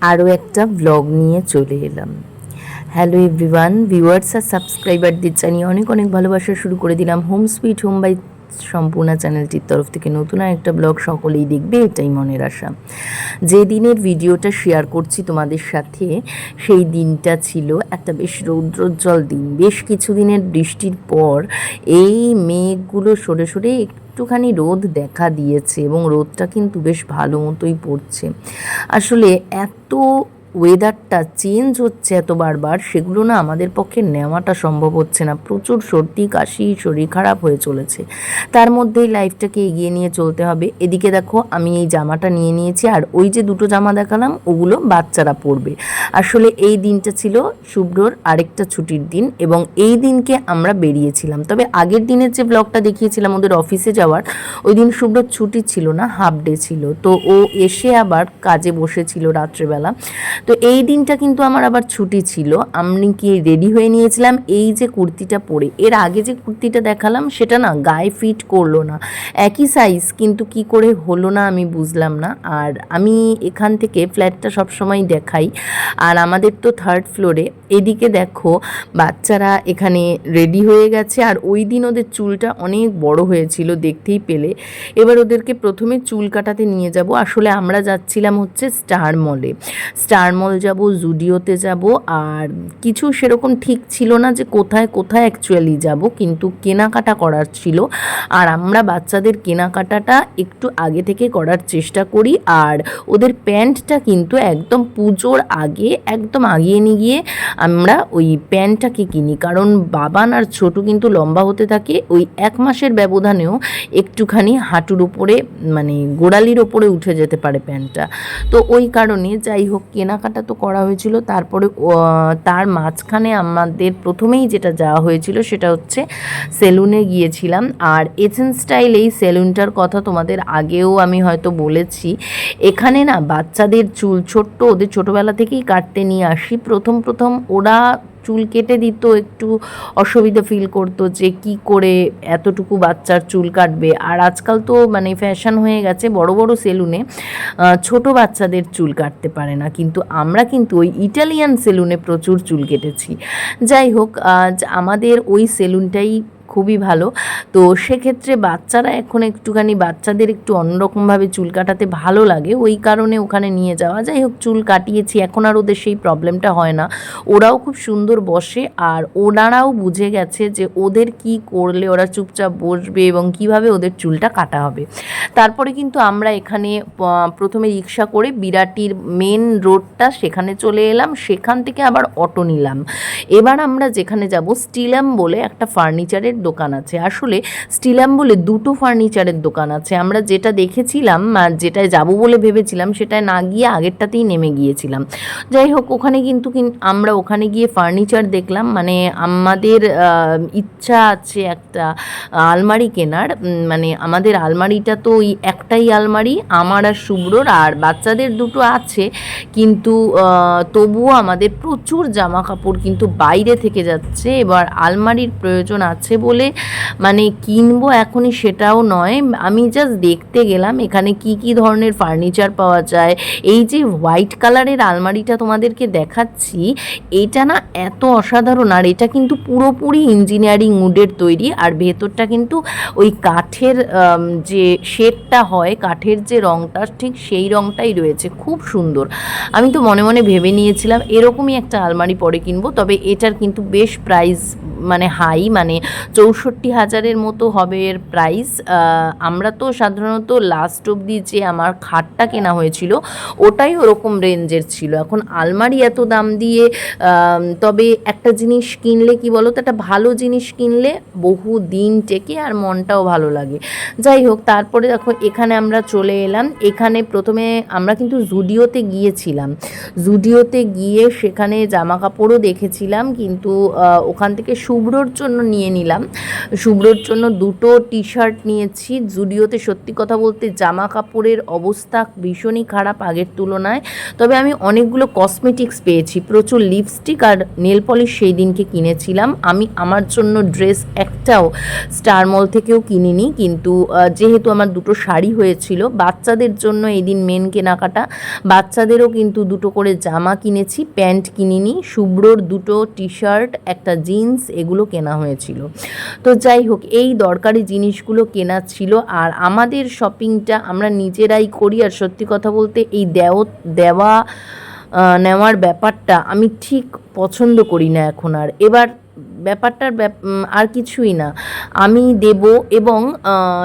আরও একটা ব্লগ নিয়ে চলে এলাম। হ্যালো এভরিওয়ান ভিউয়ার্স আর সাবস্ক্রাইবারদের জানিয়ে অনেক অনেক ভালোবাসা শুরু করে দিলাম। Home sweet home by Sampurna চ্যানেলটির তরফ থেকে নতুন আর একটা ব্লগ সকলেই দেখবে, এটাই মনের আশা। যে দিনের ভিডিওটা শেয়ার করছি তোমাদের সাথে, সেই দিনটা ছিল একটা বেশ রৌদ্রোজ্জ্বল দিন। বেশ কিছুদিনের বৃষ্টির পর এই মেঘগুলো সরে সরে একটুখানি রোদ দেখা দিয়েছে এবং রোদটা কিন্তু বেশ ভালো মতোই পড়ছে। আসলে এত ওয়েদারটা চেঞ্জ হচ্ছে এত বারবার, সেগুলো না আমাদের পক্ষে নেওয়াটা সম্ভব হচ্ছে না। প্রচুর সর্দি, কাশি, শরীর খারাপ হয়ে চলেছে। তার মধ্যেই লাইফটাকে এগিয়ে নিয়ে চলতে হবে। এদিকে দেখো, আমি এই জামাটা নিয়ে নিয়েছি, আর ওই যে দুটো জামা দেখালাম, ওগুলো বাচ্চারা পরবে। আসলে এই দিনটা ছিল শুভ্রর আরেকটা ছুটির দিন, এবং এই দিনকে আমরা বেরিয়েছিলাম। তবে আগের দিনের যে ব্লগটা দেখিয়েছিলাম ওদের অফিসে যাওয়ার, ওই দিন শুভ্রর ছুটি ছিল না হাফ ডে ছিল। তো ও এসে আবার কাজে বসেছিল রাত্রেবেলা। তো এই দিনটা কিন্তু আমার আবার ছুটি ছিল। আমি কি রেডি হয়ে নিয়েছিলাম? এই যে কুর্তিটা পরে। এর আগে যে কুর্তিটা দেখালাম, সেটা না গায়ে ফিট করল না। একই সাইজ কিন্তু কি করে হলো না আমি বুঝলাম না। আর আমি এখান থেকে ফ্ল্যাটটা সবসময় দেখাই। আর আমাদের তো থার্ড ফ্লোরে এদিকে দেখো, বাচ্চারা এখানে রেডি হয়ে গেছে। আর ওই দিন ওদের চুলটা অনেক বড় হয়েছিল দেখতেই পেলে। এবার ওদেরকে প্রথমে চুল কাটাতে নিয়ে যাব। আসলে আমরা যাচ্ছিলাম হচ্ছে স্টার মলে স্টার মল যাব জুডিওতে যাব, আর কিছু সেরকম ঠিক ছিল না যে কোথায় কোথায় অ্যাকচুয়ালি যাব, কিন্তু কেনাকাটা করার ছিল। আর আমরা বাচ্চাদের কেনাকাটাটা একটু আগে থেকে করার চেষ্টা করি, আর ওদের প্যান্টটা কিন্তু একদম পুজোর আগে, একদম আগিয়ে নিয়ে গিয়ে আমরা ওই প্যান্টটাকে কিনি। কারণ বাবান আর ছোট কিন্তু লম্বা হতে থাকে, ওই এক মাসের ব্যবধানেও একটুখানি হাঁটুর উপরে মানে গোড়ালির ওপরে উঠে যেতে পারে প্যান্টটা। তো ওই কারণে যাই হোক, কেনাকাটা তো করা হয়েছিল। তারপরে তার মাঝখানে আমাদের প্রথমেই যেটা যাওয়া হয়েছিল সেটা হচ্ছে সেলুনে গিয়েছিলাম। আর এসেন স্টাইল এই সেলুনটার কথা তোমাদের আগেও আমি হয়তো বলেছি। এখানে না বাচ্চাদের চুল, ছোট্ট ওদের ছোটোবেলা থেকেই কাটতে নিয়ে আসি। প্রথম প্রথম ওরা চুল কেটে দিত, একটু অসুবিধা ফিল করতো যে কি করে এতটুকু বাচ্চার চুল কাটবে। আর আজকাল তো মানে ফ্যাশন হয়ে গেছে বড় বড় সেলুনে ছোট বাচ্চাদের চুল কাটতে পারে না। কিন্তু আমরা কিন্তু ওই ইটালিয়ান সেলুনে প্রচুর চুল কেটেছি। যাই হোক, আজ আমাদের ওই সেলুনটাই খুবই ভালো। তো সেক্ষেত্রে বাচ্চারা এখন একটুখানি বাচ্চাদের একটু অন্যরকমভাবে চুল কাটাতে ভালো লাগে। ওই কারণে ওখানে নিয়ে যাওয়া। যাই হোক, চুল কাটিয়েছি। এখন আর ওদের সেই প্রবলেমটা হয় না। ওরাও খুব সুন্দর বসে আর ওনারাও বুঝে গেছে যে ওদের কি করলে ওরা চুপচাপ বসবে এবং কীভাবে ওদের চুলটা কাটা হবে। তারপরে কিন্তু আমরা এখানে প্রথমে রিক্সা করে বিরাটির মেন রোডটা সেখানে চলে এলাম। সেখান থেকে আবার অটো নিলাম। এবার আমরা যেখানে যাব, স্টিলাম বলে একটা ফার্নিচারের দোকান আছে। আসলে স্টিলাম বলে দুটো ফার্নিচারের দোকান আছে। আমরা যেটা দেখেছিলাম যেটায় যাব বলে ভেবেছিলাম, সেটায় না গিয়ে আগেরটাতেই নেমে গিয়েছিলাম। যাই হোক, ওখানে কিন্তু কিন- আমরা ওখানে গিয়ে ফার্নিচার দেখলাম। মানে আমাদের ইচ্ছা আছে একটা আলমারি কেনার। মানে আমাদের আলমারিটা তো ওই একটাই আলমারি, আমার আর শুভ্রর আর বাচ্চাদের দুটো আছে। কিন্তু তবুও আমাদের প্রচুর জামা কাপড় কিন্তু বাইরে থেকে যাচ্ছে। এবার আলমারির প্রয়োজন আছে বলে মানে কিনবো এখনই সেটাও নয়। আমি জাস্ট দেখতে গেলাম এখানে কি কি ধরনের ফার্নিচার পাওয়া যায়। এই যে হোয়াইট কালারের আলমারিটা তোমাদেরকে দেখাচ্ছি, এটা না এত অসাধারণ। আর এটা কিন্তু পুরোপুরি ইঞ্জিনিয়ারিং উডের তৈরি। আর ভেতরটা কিন্তু ওই কাঠের যে শেডটা হয়, কাঠের যে রংটা, ঠিক সেই রংটাই রয়েছে। খুব সুন্দর। আমি তো মনে মনে ভেবে নিয়েছিলাম এরকমই একটা আলমারি পরে কিনবো। তবে এটার কিন্তু বেশ প্রাইস মানে হাই মানে চৌষট্টি হাজারের মতো হবে এর প্রাইস আমরা তো সাধারণত লাস্ট অবধি যে আমার খাটটা কেনা হয়েছিল, ওটাই ওরকম রেঞ্জের ছিল। এখন আলমারি এত দাম দিয়ে তবে একটা জিনিস কিনলে কি বলো তো একটা ভালো জিনিস কিনলে বহু দিন টেকে আর মনটাও ভালো লাগে। যাই হোক, তারপরে দেখো, এখানে আমরা চলে এলাম। এখানে প্রথমে আমরা কিন্তু জুডিওতে গিয়েছিলাম। জুডিওতে গিয়ে সেখানে জামা কাপড়ও দেখেছিলাম, কিন্তু ওখান থেকে শুভ্রর জন্য নিয়ে নিলাম। শুভ্রর জন্য দুটো টি শার্ট নিয়েছি। জুডিওতে সত্যি কথা বলতে জামা কাপড়ের অবস্থা ভীষণই খারাপ আগের তুলনায়। তবে আমি অনেকগুলো কসমেটিক্স পেয়েছি, প্রচুর লিপস্টিক আর নেল পলিশ সেই দিনকে কিনেছিলাম। আমি আমার জন্য ড্রেস একটাও স্টার মল থেকেও কিনিনি, কিন্তু যেহেতু আমার দুটো শাড়ি হয়েছিল, বাচ্চাদের জন্য এই দিন মেন কেনাকাটা। বাচ্চাদেরও কিন্তু দুটো করে জামা কিনেছি, প্যান্ট কিনিনি। শুভ্রর দুটো টি শার্ট একটা জিন্স এগুলো কেনা হয়েছিল। তো যাই হোক, এই দরকারি জিনিসগুলো কেনা ছিল আর আমাদের শপিংটা আমরা নিজেরাই করি। আর সত্যি কথা বলতে এই দেও, দেওয়া নেওয়ার ব্যাপারটা আমি ঠিক পছন্দ করি না এখন আর। এবার ব্যাপারটার ব্যাপ- আর কিছুই না। আমি দেব এবং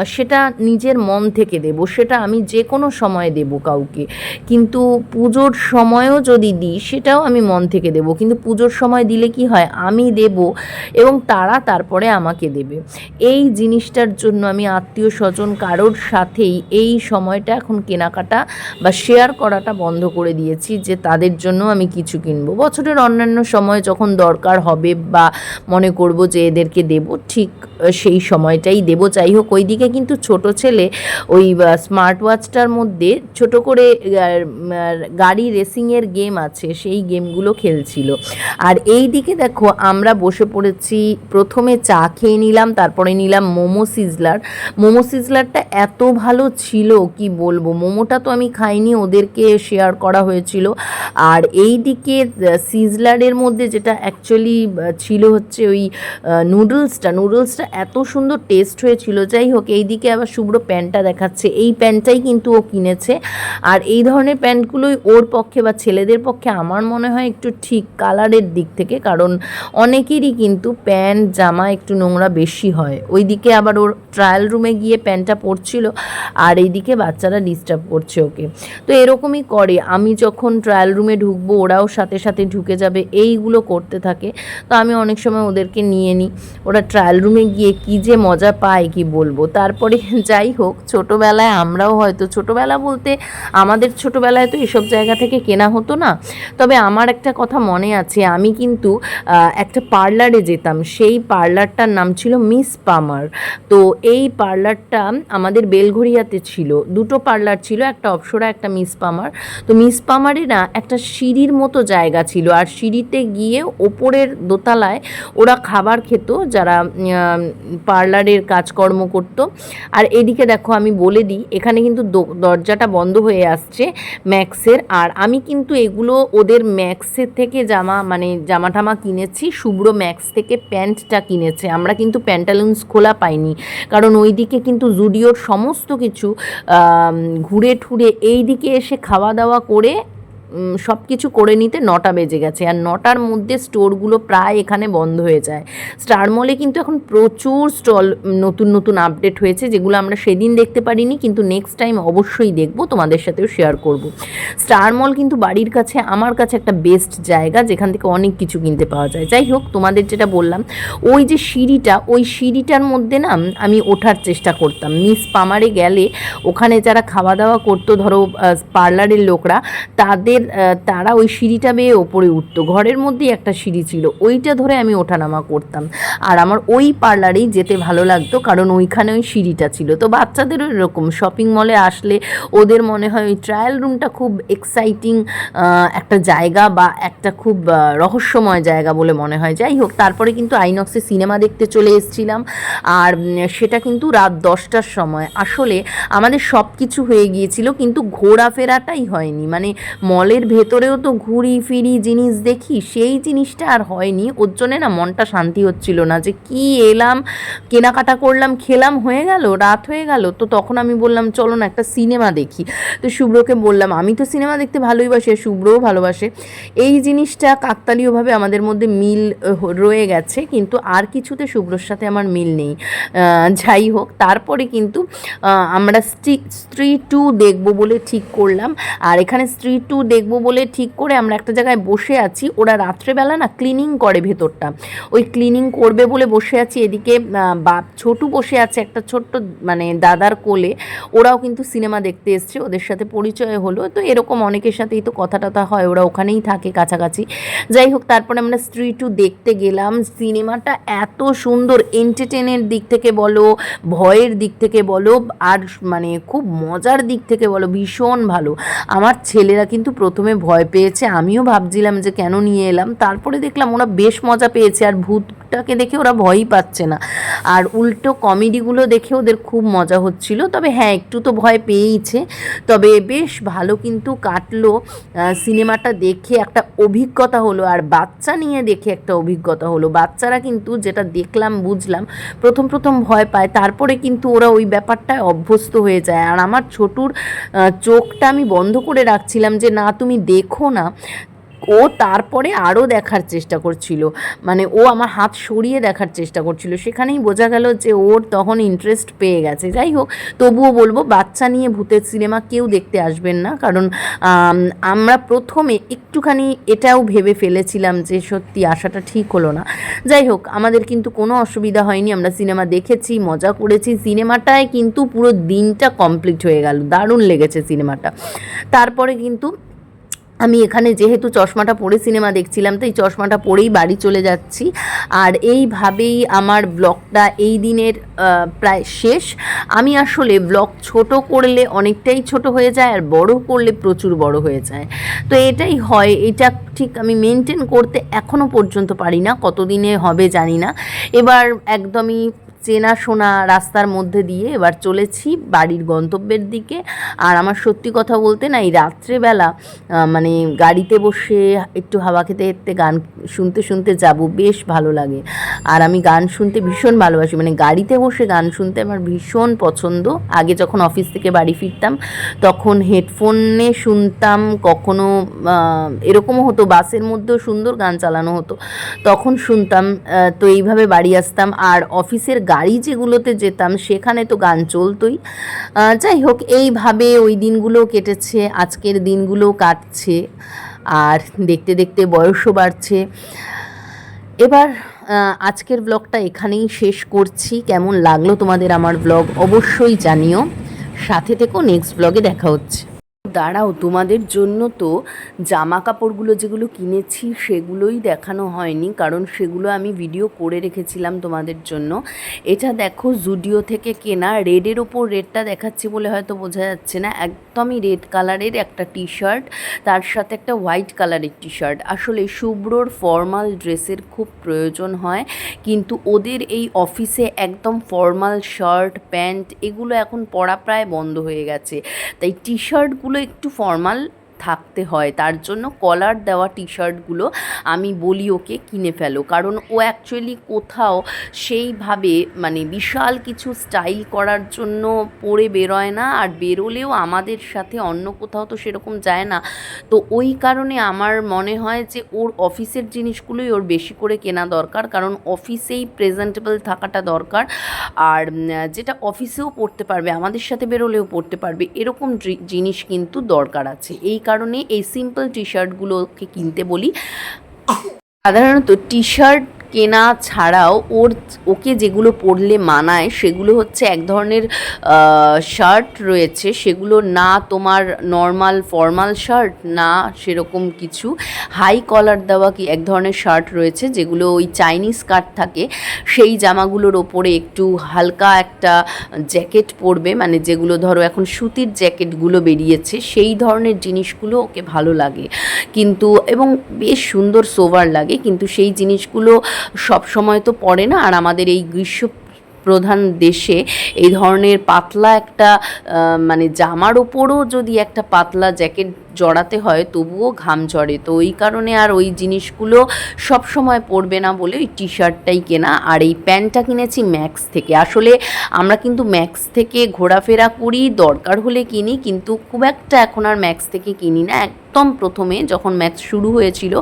সেটা নিজের মন থেকে দেব, সেটা আমি যে কোনো সময় দেব কাউকে। কিন্তু পুজোর সময়ও যদি দিই, সেটাও আমি মন থেকে দেব। কিন্তু পুজোর সময় দিলে কি হয়? আমি দেব এবং তারা তারপরে আমাকে দেবে। এই জিনিসটার জন্য আমি আত্মীয় স্বজন কারোর সাথেই এই সময়টা এখন কেনাকাটা বা শেয়ার করাটা বন্ধ করে দিয়েছি যে তাদের জন্য আমি কিছু কিনবো। বছরের অন্যান্য সময় যখন দরকার হবে বা মনে করব যে এদেরকে দেব, ঠিক সেই সময়টাই দেব। যাই হোক, ওইদিকে কিন্তু ছোট ছেলে ওই স্মার্ট ওয়াচটার মধ্যে ছোট করে গাড়ি রেসিংয়ের গেম আছে, সেই গেমগুলো খেলছিল। আর এই দিকে দেখো, আমরা বসে পড়েছি, প্রথমে চা খেয়ে নিলাম, তারপরে নিলাম মোমো সিজলার মোমো সিজলারটা এত ভালো ছিল, কি বলব? মোমোটা তো আমি খাইনি, ওদেরকে শেয়ার করা হয়েছিল। আর এই দিকে সিজলারের মধ্যে যেটা অ্যাকচুয়ালি ছিল হচ্ছে ওই নুডলসটা নুডলসটা এত সুন্দর টেস্ট হয়েছিল। যাই হোক এই দিকে আবার শুভ্র প্যান্টটা দেখাচ্ছে। এই প্যান্টটাই কিন্তু ও কিনেছে। আর এই ধরনের প্যান্টগুলোই ওর পক্ষে বা ছেলেদের পক্ষে আমার মনে হয় একটু ঠিক কালারের দিক থেকে। কারণ অনেকেরই কিন্তু প্যান্ট, জামা একটু নোংরা বেশি হয়। ওইদিকে আবার ওর ট্রায়াল রুমে গিয়ে প্যান্টটা পরছিল। আর এইদিকে বাচ্চারা ডিস্টার্ব করছে ওকে। তো এরকমই করে। আমি যখন ট্রায়াল রুমে ঢুকবো, ওরাও সাথে সাথে ঢুকে যাবে। এইগুলো করতে থাকে। তো আমি অনেক সময় ওদেরকে নিয়ে নিই ওরা ট্রায়াল রুমে গিয়ে কী যে মজা পায়, কি বলব? তারপরে যাই হোক, ছোটোবেলায় আমরাও হয়তো, ছোটোবেলা বলতে আমাদের ছোটোবেলায় তো এসব জায়গা থেকে কেনা হতো না। তবে আমার একটা কথা মনে আছে, আমি কিন্তু একটা পার্লারে যেতাম, সেই পার্লারটার নাম ছিল মিস পামার। তো এই পার্লারটা আমাদের বেলঘড়িয়াতে ছিল। দুটো পার্লার ছিল, একটা অপসরা, একটা মিস পামার। তো মিস পামারে না একটা সিঁড়ির মতো জায়গা ছিল, আর সিঁড়িতে গিয়ে ওপরের দোতলায় ওরা খাবার খেত, যারা পার্লারের কাজকর্ম করত। আর এদিকে দেখো আমি বলে দিই, এখানে কিন্তু দরজাটা বন্ধ হয়ে আসছে ম্যাক্সের। আর আমি কিন্তু এগুলো ওদের ম্যাক্সের থেকে জামা মানে জামা টামা কিনেছি, শুভ্র ম্যাক্স থেকে প্যান্টটা কিনেছে। আমরা কিন্তু প্যান্টালুন্স খোলা পাইনি। কারণ ওইদিকে কিন্তু জুডিওর সমস্ত কিছু ঘুরে ঠুরে এই দিকে এসে খাওয়া দাওয়া করে সব কিছু করে নিতে নটা বেজে গেছে আর নটার মধ্যে স্টোরগুলো প্রায় এখানে বন্ধ হয়ে যায়। স্টার মলে কিন্তু এখন প্রচুর স্টল নতুন নতুন আপডেট হয়েছে যেগুলো আমরা সেদিন দেখতে পারিনি কিন্তু নেক্সট টাইম অবশ্যই দেখব, তোমাদের সাথেও শেয়ার করব। স্টার মল কিন্তু বাড়ির কাছে, আমার কাছে একটা বেস্ট জায়গা যেখান থেকে অনেক কিছু কিনতে পাওয়া যায়। যাই হোক, তোমাদের যেটা বললাম, ওই যে সিঁড়িটা, ওই সিঁড়িটার মধ্যে না আমি ওঠার চেষ্টা করতাম। মিস পামারে গেলে ওখানে যারা খাওয়া দাওয়া করতো, ধরো পার্লারের লোকরা, তাদের তারা ওই সিঁড়িটা বেয়ে ওপরে উঠতো। ঘরের মধ্যেই একটা সিঁড়ি ছিল। ওইটা ধরে আমি ওঠানামা করতাম। আর আমার ওই পার্লারেই যেতে ভালো লাগতো, কারণ ওইখানে ওই সিঁড়িটা ছিল। তো বাচ্চাদেরও এরকম শপিং মলে আসলে ওদের মনে হয় ওই ট্রায়াল রুমটা খুব এক্সাইটিং একটা জায়গা বা একটা খুব রহস্যময় জায়গা বলে মনে হয়। যাই হোক, তারপরে কিন্তু আইনক্সে সিনেমা দেখতে চলে এসেছিলাম। আর সেটা কিন্তু রাত দশটার সময়। আসলে আমাদের সব কিছু হয়ে গিয়েছিল, কিন্তু ঘোরাফেরাটাই হয়নি। মানে মলের ভেতরেও তো ঘুরি ফিরি জিনিস দেখি, সেই জিনিসটা আর হয়নি। ওর জন্যে না মনটা শান্তি হচ্ছিল না যে কি এলাম, কেনাকাটা করলাম, খেলাম, হয়ে গেল, রাত হয়ে গেল। তো তখন আমি বললাম, চলো না একটা সিনেমা দেখি। তো শুভ্রকে বললাম, আমি তো সিনেমা দেখতে ভালোই বাসি আর শুভ্রও ভালোবাসে। এই জিনিসটা কাকতালীয়ভাবে আমাদের মধ্যে মিল রয়ে গেছে, কিন্তু আর কিছুতে শুভ্রর সাথে আমার মিল নেই। যাই হোক, তারপরে কিন্তু আমরা স্ত্রী টু দেখব বলে ঠিক করলাম। আর এখানে স্ত্রী টু দেখ দেখব বলে ঠিক করে আমরা একটা জায়গায় বসে আছি। ওরা রাত্রেবেলা না ক্লিনিং করে ভেতরটা। ওই ক্লিনিং করবে বলে বসে আছি। এদিকে বাপ ছোটু বসে আছে একটা ছোট্ট মানে দাদার কোলে। ওরাও কিন্তু সিনেমা দেখতে এসছে। ওদের সাথে পরিচয় হলো। তো এরকম অনেকের সাথেই তো কথা টথা হয়। ওরা ওখানেই থাকে কাছাকাছি। যাই হোক, তারপরে আমরা স্ত্রী টু দেখতে গেলাম। সিনেমাটা এত সুন্দর। এন্টারটেনের দিক থেকে বলো, ভয়ের দিক থেকে বলো, আর মানে খুব মজার দিক থেকে বলো, ভীষণ ভালো। আমার ছেলেরা কিন্তু প্রথমে ভয় পেয়েছে, আমিও ভাবছিলাম যে কেন নিয়ে এলাম। তারপরে দেখলাম ওরা বেশ মজা পেয়েছে আর ভূতটাকে দেখে ওরা ভয়ই পাচ্ছে না। আর উল্টো কমেডিগুলো দেখে ওদের খুব মজা হচ্ছিল। তবে হ্যাঁ একটু তো ভয় পেয়েইছে। তবে বেশ ভালো কিন্তু কাটলো সিনেমাটা দেখে একটা অভিজ্ঞতা হলো। আর বাচ্চা নিয়ে দেখে একটা অভিজ্ঞতা হলো। বাচ্চারা কিন্তু যেটা দেখলাম, বুঝলাম, প্রথম প্রথম ভয় পায়। তারপরে কিন্তু ওরা ওই ব্যাপারটায় অভ্যস্ত হয়ে যায়। আর আমার ছোটুর চোখটা আমি বন্ধ করে রাখছিলাম যে, না, তুমি দেখো না। ও তারপরে আরও দেখার চেষ্টা করছিল। মানে ও আমার হাত সরিয়ে দেখার চেষ্টা করছিল। সেখানেই বোঝা গেল যে ওর তখন ইন্টারেস্ট পেয়ে গেছে। যাই হোক, তবুও বলব, বাচ্চা নিয়ে ভূতের সিনেমা কেউ দেখতে আসবেন না। কারণ আমরা প্রথমে একটুখানি এটাও ভেবে ফেলেছিলাম যে সত্যি আসাটা ঠিক হলো না। যাই হোক, আমাদের কিন্তু কোনো অসুবিধা হয়নি। আমরা সিনেমা দেখেছি, মজা করেছি। সিনেমাটায় কিন্তু পুরো দিনটা কমপ্লিট হয়ে গেল। দারুণ লেগেছে সিনেমাটা তারপরে কিন্তু আমি এখানে যেহেতু চশমাটা পরে সিনেমা দেখছিলাম, তো এই চশমাটা পরেই বাড়ি চলে যাচ্ছি। আর এইভাবেই আমার ব্লগটা এই দিনের প্রায় শেষ। আমি আসলে ব্লগ ছোট করলে অনেকটাই ছোট হয়ে যায়, আর বড় করলে প্রচুর বড় হয়ে যায়। তো এটাই হয়, এটা ঠিক আমি মেনটেন করতে এখনও পর্যন্ত পারি না, কতদিনে হবে জানি না। এবার একদমই চেনাশোনা রাস্তার মধ্যে দিয়ে এবার চলেছি বাড়ির গন্তব্যের দিকে। আর আমার সত্যি কথা বলতে না, এই রাত্রেবেলা মানে গাড়িতে বসে একটু হাওয়া খেতে খেতে গান শুনতে শুনতে যাব, বেশ ভালো লাগে। আর আমি গান শুনতে ভীষণ ভালোবাসি মানে গাড়িতে বসে গান শুনতে আমার ভীষণ পছন্দ। আগে যখন অফিস থেকে বাড়ি ফিরতাম, তখন হেডফোনে শুনতাম, কখনো এরকমও হতো, বাসের মধ্যেও সুন্দর গান চালানো হতো, তখন শুনতাম তো এইভাবে বাড়ি আসতাম। আর অফিসের গাড়ি যেগুলোতে যেতাম, সেখানে তো গান চলতোই। যাই হোক, এইভাবে ওই দিনগুলো কেটেছে, আজকের দিনগুলো কাটছে, আর দেখতে দেখতে বয়সও বাড়ছে। এবার আজকের ব্লগটা এখানেই শেষ করছি। কেমন লাগল তোমাদের আমার ব্লগ অবশ্যই জানিও। সাথে থেকেও নেক্সট ব্লগে দেখা হচ্ছে। দাঁড়াও, তোমাদের জন্য তো জামা কাপড়গুলো যেগুলো কিনেছি সেগুলোই দেখানো হয়নি, কারণ সেগুলো আমি ভিডিও করে রেখেছিলাম তোমাদের জন্য। এটা দেখো জুডিও থেকে কেনা রেডের ওপর রেডটা দেখাচ্ছি বলে হয়তো বোঝা যাচ্ছে না, একদমই রেড কালারের একটা টি শার্ট তার সাথে একটা হোয়াইট কালারের টি শার্ট আসলে শুভ্রর ফর্মাল ড্রেসের খুব প্রয়োজন হয়, কিন্তু ওদের এই অফিসে একদম ফর্মাল শার্ট প্যান্ট এগুলো এখন পরা প্রায় বন্ধ হয়ে গেছে। তাই টি শার্টগুলো একটু ফর্মাল থাকতে হয়। তার জন্য কলার দেওয়া টি শার্টগুলো আমি বলি ওকে কিনে ফেলো। কারণ ও অ্যাকচুয়ালি কোথাও সেইভাবে মানে বিশাল কিছু স্টাইল করার জন্য পরে বেরোয় না। আর বেরোলেও আমাদের সাথে অন্য কোথাও তো সেরকম যায় না। তো ওই কারণে আমার মনে হয় যে ওর অফিসের জিনিসগুলোই ওর বেশি করে কেনা দরকার। কারণ অফিসেই প্রেজেন্টেবল থাকাটা দরকার। আর যেটা অফিসেও পড়তে পারবে, আমাদের সাথে বেরোলেও পড়তে পারবে, এরকম জিনিস কিন্তু দরকার আছে। এই কারণে এই সিম্পল টি শার্টগুলোকে কিনতে বলি। সাধারণত টি শার্ট কেনা ছাড়াও ওর, ওকে যেগুলো পরলে মানায়, সেগুলো হচ্ছে এক ধরনের শার্ট রয়েছে। সেগুলো না তোমার নর্মাল ফর্মাল শার্ট না সেরকম কিছু। হাই কলার দেওয়া কি, এক ধরনের শার্ট রয়েছে, যেগুলো ওই চাইনিজ কাট থাকে। সেই জামাগুলোর ওপরে একটু হালকা একটা জ্যাকেট পরবে মানে যেগুলো ধরো এখন সুতির জ্যাকেটগুলো বেরিয়েছে, সেই ধরনের জিনিসগুলো ওকে ভালো লাগে। কিন্তু, এবং বেশ সুন্দর সোভার লাগে, কিন্তু সেই জিনিসগুলো সব সময় তো পড়ে না। আর আমাদের এই গ্রীষ্ম প্রধান দেশে এই ধরনের পাতলা একটা মানে জামার ওপরও যদি একটা পাতলা জ্যাকেট জড়াতে হয়, তবুও ঘাম ঝরে। তো ওই কারণে আর ওই জিনিসগুলো সব সময় পরবে না বলে ওই টি শার্টটাই কেনা। আর এই প্যান্টটা কিনেছি ম্যাক্স থেকে। আসলে আমরা কিন্তু ম্যাক্স থেকে ঘোরাফেরা করি, দরকার হলে কিনি, কিন্তু খুব একটা এখন আর ম্যাক্স থেকে কিনি না। একদম প্রথমে যখন ম্যাক্স শুরু হয়েছিল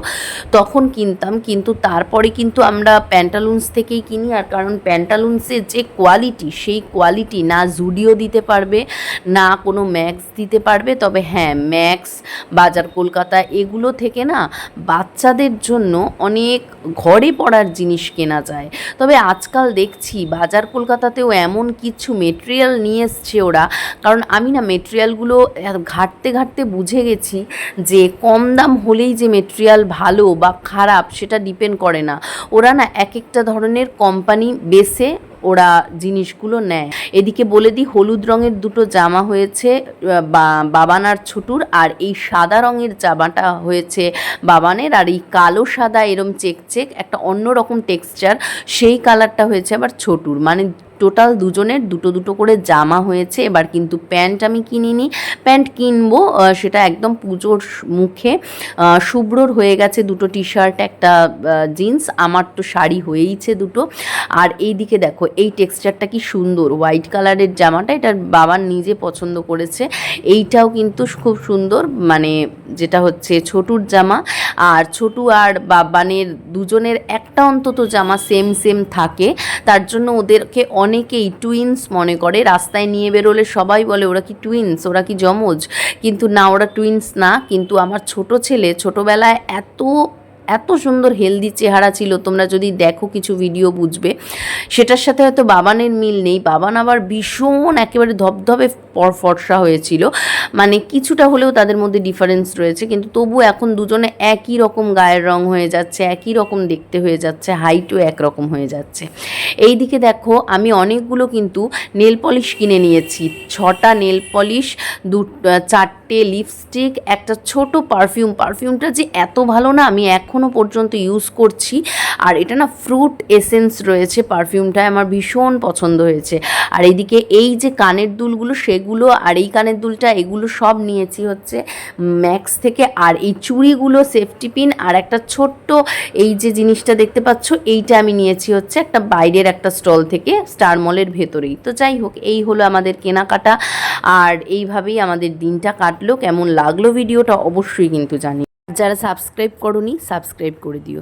তখন কিনতাম, কিন্তু তারপরে কিন্তু আমরা প্যান্টালুন্স থেকেই কিনি। আর কারণ প্যান্টালুন্সের যে কোয়ালিটি, সেই কোয়ালিটি না জুডিও দিতে পারবে, না কোনো ম্যাক্স দিতে পারবে। তবে হ্যাঁ ম্যাক্স বাজার কলকাতা এগুলো থেকে না বাচ্চাদের জন্য অনেক ঘরে পড়ার জিনিস কেনা যায়। তবে আজকাল দেখছি বাজার কলকাতাতেও এমন কিছু মেটেরিয়াল নিয়ে এসছে ওরা। কারণ আমি না মেটেরিয়ালগুলো ঘাটতে ঘাটতে বুঝে গেছি যে কম দাম হলেই যে মেটেরিয়াল ভালো বা খারাপ সেটা ডিপেন্ড করে না। ওরা না এক একটা ধরনের কোম্পানি বেসে ওরা জিনিসগুলো নেয়। এদিকে বলে দিই, হলুদ রঙের দুটো জামা হয়েছে বাবানার ছোটুর, আর এই সাদা রঙের জামাটা হয়েছে বাবানের, আর এই কালো সাদা এরম চেক চেক, একটা অন্য রকম টেক্সচার সেই কালারটা হয়েছে আবার ছোটুর। মানে টোটাল দুজনের দুটো দুটো করে জামা হয়েছে। এবার কিন্তু প্যান্ট আমি কিনিনি। প্যান্ট কিনবো সেটা একদম পুজোর মুখে। শুভ্রর হয়ে গেছে দুটো টি শার্ট একটা জিন্স, আমার তো শাড়ি হয়েইছে দুটো। আর এইদিকে দেখো, এই টেক্সচারটা কি সুন্দর, হোয়াইট কালারের জামাটা, এটা বাবার নিজে পছন্দ করেছে। এইটাও কিন্তু খুব সুন্দর মানে যেটা হচ্ছে ছোটুর জামা। আর ছোটু আর বাবানের দুজনের একটা অন্তত জামা সেম সেম থাকে। তার জন্য ওদেরকে অনেকেই টুইন্স মনে করে, রাস্তায় নিয়ে বেরোলে সবাই বলে, ওরা কি টুইন্স ওরা কি জমজ কিন্তু না, ওরা টুইন্স না। কিন্তু আমার ছোট ছেলে ছোটোবেলায় এত এত সুন্দর হেলদি চেহারা ছিল, তোমরা যদি দেখো কিছু ভিডিও বুঝবে। সেটার সাথে হয়তো বাবানের মিল নেই, বাবান আবার ভীষণ একেবারে ধবধবে ফর্সা হয়েছিল। মানে কিছুটা হলেও তাদের মধ্যে ডিফারেন্স রয়েছে, কিন্তু তবু এখন দুজনে একই রকম গায়ের রং হয়ে যাচ্ছে, একই রকম দেখতে হয়ে যাচ্ছে হাইটও একরকম হয়ে যাচ্ছে। এই দিকে দেখো, আমি অনেকগুলো কিন্তু নেল পলিশ কিনে নিয়েছি। ছটা নেল পলিশ দু চারটে লিপস্টিক একটা ছোট পারফিউম পারফিউমটা যে এত ভালো না, আমি এখনও পর্যন্ত ইউজ করছি। আর এটা না ফ্রুট এসেন্স রয়েছে পারফিউমটা আমার ভীষণ পছন্দ হয়েছে। আর এইদিকে এই যে কানের দুলগুলো, সেগুলো আর এই কানের দুলটা, এগুলো সব নিয়েছি হচ্ছে ম্যাক্স থেকে। আর এই চুড়িগুলো সেফটি পিন আর একটা ছোট্ট এই যে জিনিসটা দেখতে পাচ্ছ, এইটা আমি নিয়েছি হচ্ছে একটা বাইরের একটা স্টল থেকে স্টার মলের ভেতরেই। তো যাই হোক, এই হলো আমাদের কেনাকাটা। আর এইভাবেই আমাদের দিনটা কাটলো কেমন লাগল ভিডিওটা অবশ্যই কিন্তু জানি। যারা সাবস্ক্রাইব করনি সাবস্ক্রাইব করে দিও।